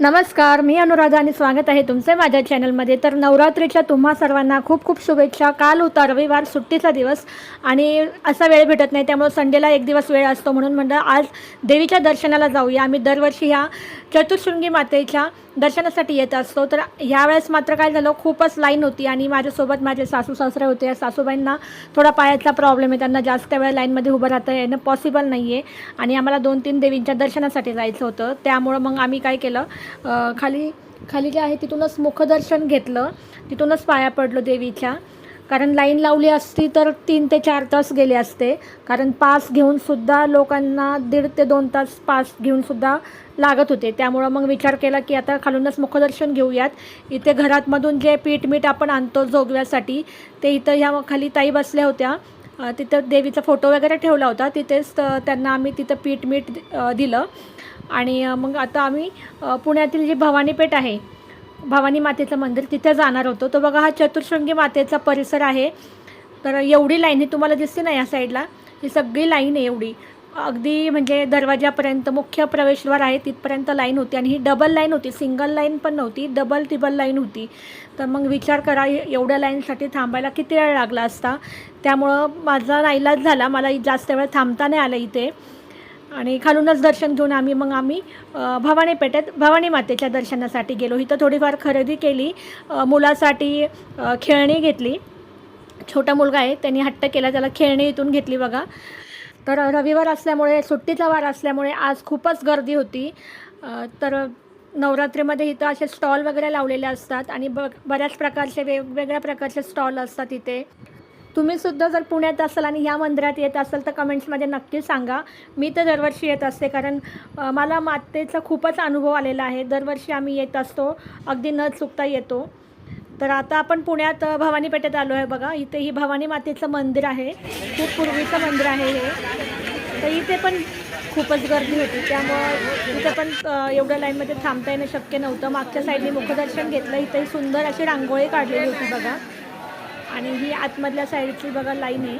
नमस्कार मी अनुराधा आणि स्वागत आहे तुमचे माझ्या चॅनलमध्ये तर नवरात्रीच्या तुम्हा सर्वांना खूप खूप शुभेच्छा. काल होता रविवार सुट्टीचा दिवस आणि असा वेळ भेटत नाही त्यामुळे संडेला एक दिवस वेळ असतो म्हणून म्हणलं आज देवीच्या दर्शनाला जाऊया. आम्ही दरवर्षी ह्या चतुर्शृंगी मातेच्या दर्शनासाठी येत असतो. तर ह्यावेळेस मात्र काय झालं खूपच लाईन होती आणि माझ्यासोबत माझे सासू सासरे होते. या सासूबाईंना थोडा पायाचा प्रॉब्लेम आहे. त्यांना जास्त वेळ लाईनमध्ये उभं राहता येणं पॉसिबल नाही आहे आणि आम्हाला दोन तीन देवींच्या दर्शनासाठी जायचं होतं. त्यामुळं मग आम्ही काय केलं खाली खाली जे आहे तिथूनच मुखदर्शन घेतलं. तिथूनच पाया पडलो देवीच्या. कारण लाईन लावली असती तर तीन ते चार तास गेले असते. कारण पास घेऊनसुद्धा लोकांना दीड ते दोन तास पास घेऊनसुद्धा लागत होते. त्यामुळं मग विचार केला की आता खालूनच मुखदर्शन घेऊयात. इथे घरातमधून जे पीठ मीठ आपण आणतो जोगव्यासाठी ते इथं ह्या खाली ताई बसल्या होत्या. तिथं देवीचा फोटो वगैरे ठेवला होता. तिथेच त्यांना आम्ही तिथं पीठ मीठ दिलं. आणि मग आता आम्ही पुण्यातील जी भवानीपेठ आहे भवानी मातेचं मंदिर तिथे जाणार होतो. तो बघा हा चतुर्शृंगी मातेचा परिसर आहे. तर एवढी लाईन ही तुम्हाला दिसते ना या साईडला? ही सगळी लाईन आहे एवढी. अगदी म्हणजे दरवाजापर्यंत मुख्य प्रवेशद्वार आहे तिथपर्यंत लाईन होती. आणि ही डबल लाईन होती. सिंगल लाईन पण नव्हती डबल टिबल लाईन होती. तर मग विचार करा एवढ्या लाईनसाठी थांबायला किती वेळ लागला असता? त्यामुळं माझा नाईलाज झाला. मला जास्त वेळ थांबता नाही आलं इथे. आणि खालूनच दर्शन घेऊन आम्ही मग आम्ही भवानी पेठेत भवानी मातेच्या दर्शनासाठी गेलो. इथं थोडीफार खरेदी केली. मुलासाठी खेळणी घेतली. छोटा मुलगा आहे त्यांनी हट्ट केला त्याला खेळणी इथून घेतली बघा. तर रविवार असल्यामुळे सुट्टीचा वार असल्यामुळे आज खूपच गर्दी होती. तर नवरात्रीमध्ये इथं असे स्टॉल वगैरे लावलेले असतात आणि ब बऱ्याच प्रकारचे वेगवेगळ्या प्रकारचे स्टॉल असतात इथे. तुम्हीसुद्धा जर पुण्यात असाल आणि ह्या मंदिरात येत असाल तर कमेंट्समध्ये नक्की सांगा. मी तर दरवर्षी येत असते कारण मला मातेचा खूपच अनुभव आलेला आहे. दरवर्षी आम्ही येत असतो. अगदी न चुकता येतो. तर आता आपण पुण्यात भवानी पेठेत आलो आहे बघा. इथे ही भवानी मातेचं मंदिर आहे. खूप पूर्वीचं मंदिर आहे हे. तर इथे पण खूपच गर्दी होती. त्यामुळं इथे पण एवढ्या लाईनमध्ये थांबता येणं शक्य नव्हतं. मागच्या साईडने मुखदर्शन घेतलं. इथे सुंदर अशी रांगोळी काढलेली होती बघा. आणि ही आतमधल्या साईडची बघा लाईन आहे.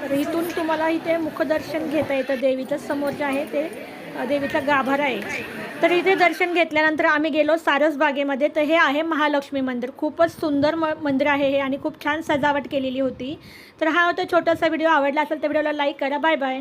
तर इथून तुम्हाला इथे मुखदर्शन घेता येतं देवीचं. समोर जे आहे ते देवीचा गाभारा आहे. तर इथे दर्शन घेतल्यानंतर आम्ही गेलो सारस बागेमध्ये. तर हे आहे महालक्ष्मी मंदिर. खूपच सुंदर म मंदिर आहे हे आणि खूप छान सजावट केलेली होती. तर हा होता छोटासा व्हिडिओ. आवडला असेल तर व्हिडिओला लाईक करा. Bye bye.